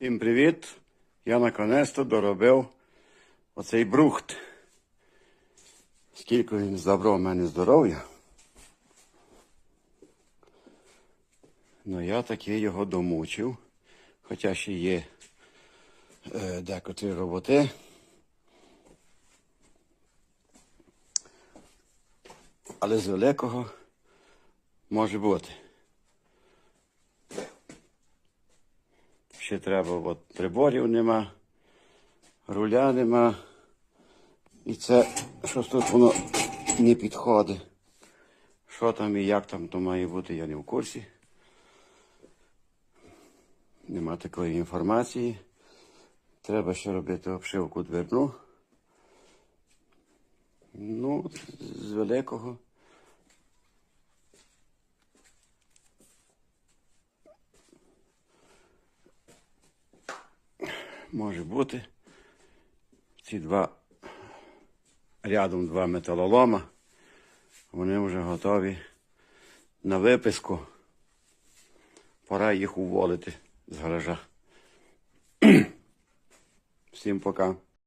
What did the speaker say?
Всім привіт! Я наконець-то доробив оцей брухт. Скільки він забрав в мене здоров'я. Ну я таки його домучив. Хоча ще є е, декотрі роботи. Але з великого може бути. Ще треба, от приборів нема, руля нема. І це щось тут воно не підходить. Що там і як там то має бути, я не в курсі. Нема такої інформації. Треба ще робити обшивку дверну. Ну, з великого. Може бути. Ці два рядом два металолома. Вони вже готові на виписку. Пора їх уволити з гаража. Всім пока.